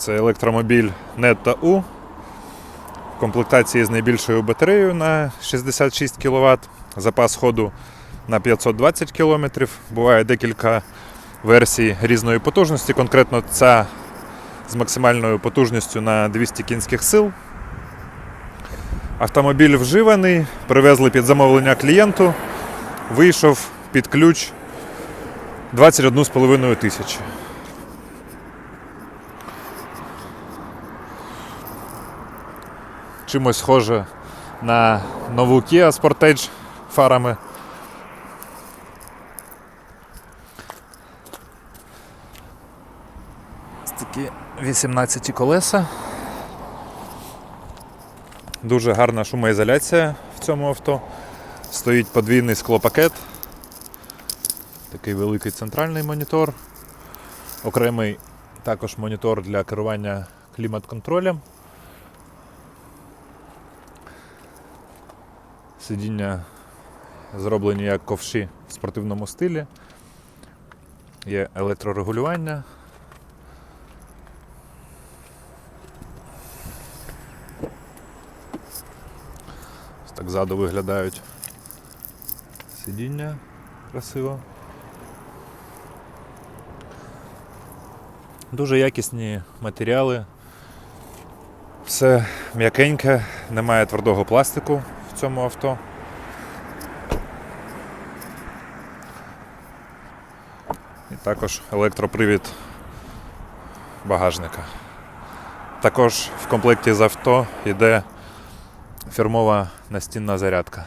Це електромобіль Netta U в комплектації з найбільшою батареєю на 66 кВт, запас ходу на 520 км. Буває декілька версій різної потужності. Конкретно ця з максимальною потужністю на 200 кінських сил. Автомобіль вживаний, привезли під замовлення клієнту, вийшов під ключ 21,5 тисячі. Чимось схоже на нову Kia Sportage фарами. Ось такі 18 колеса. Дуже гарна шумоізоляція в цьому авто. Стоїть подвійний склопакет. Такий великий центральний монітор. Окремий також монітор для керування клімат-контролем. Сидіння зроблені як ковші в спортивному стилі. Є електрорегулювання. Ось Так ззаду виглядають сидіння красиво. Дуже якісні матеріали. Все м'якеньке, немає твердого пластику цьому авто. І також електропривід багажника. Також в комплекті з авто йде фірмова настінна зарядка.